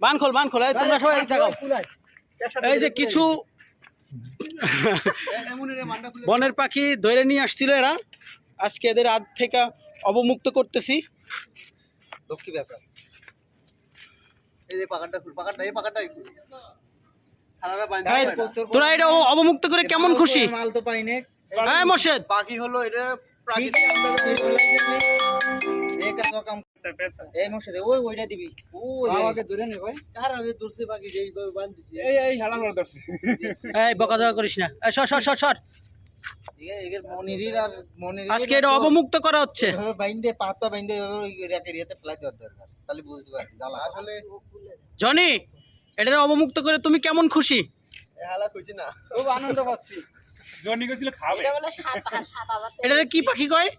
বান খোল বান খোল তোমরা সবাই থাকো। এই যে কিছু বনের পাখি ধরে নিয়ে আসছিল এরা। আজকে এদের হাত থেকে অবমুক্ত করতেছি। লক্ষ্মী এই যে পাকানটা খুল পাকানটা এই পাকানটাই। তোরা এটা ও- অবমুক্ত করে কেমন খুশি? মাল তো পাই না। হ্যাঁ মোর্শেদ। পাখি হলো এটা প্রাকৃতিক ঠিকই আমরা তো ধরে ফেলাইছি। দেখ আর কাম এই মশে ওই ওইটা দিবি। ওই আমাকে দূরে নে ভাই কার আরে দূরছে বাকি যেই বান্ধিছি এই এই হালাল করে ধরছে। এই বকা জকা করিস না। সর সর সর সর। ঠিক আছে এর মনিরির আর মনিরির আজকে এটা অবমুক্ত করা হচ্ছে। বাইন্দে পাতা বাইন্দে এভাবে রেখে ফেলাই দেওয়ার দরকার। তাহলে বুঝতে পারবি আসলে জনি এটা অবমুক্ত করে তুমি কেমন খুশি? এ হালা কইছি না। খুব আনন্দ পাচ্ছি। জনি কইছিল খাবে। এটা কি পাখি কয়?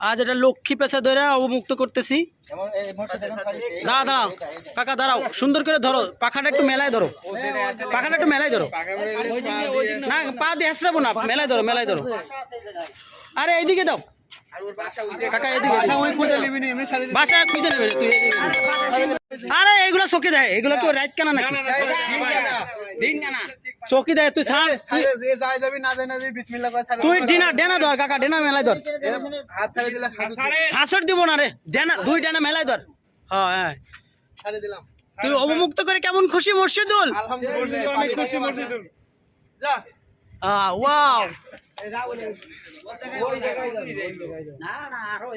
আজ এটা লক্ষ্মী পেশা ধরে অবমুক্ত করতেছি। দাঁড়া দাঁড়াও কাকা দাঁড়াও। সুন্দর করে ধরো। পাখাটা একটু মেলায় ধরো। পাখাটা একটু মেলায় ধরো। না পা দিয়ে হাসরাবো না। মেলায় ধরো মেলায় ধরো। আরে এইদিকে দাও। কাকা এদিকে বাসা খুঁজে নেবে তুই। আরে এইগুলো চকি দেয়। এগুলো কেউ রাইট কেনা নাকি? চকি দেয়। তুই ছাড়। ছাড়ে যে যাবি না যায় না যাবি বিসমিল্লাহ করে ছাড়ে। তুই ডিনা ডেনা ধর কাকা ডেনা মেলায় ধর। হাত ছাড়ে দিলে হাসর দিব। না রে। ডেনা দুই ডেনা মেলায় ধর। হ্যাঁ হ্যাঁ। ছাড়ে দিলাম। তুই অবমুক্ত করে কেমন খুশি মুর্শিদুল? আলহামদুলিল্লাহ। যা। ওয়াও। না না আরও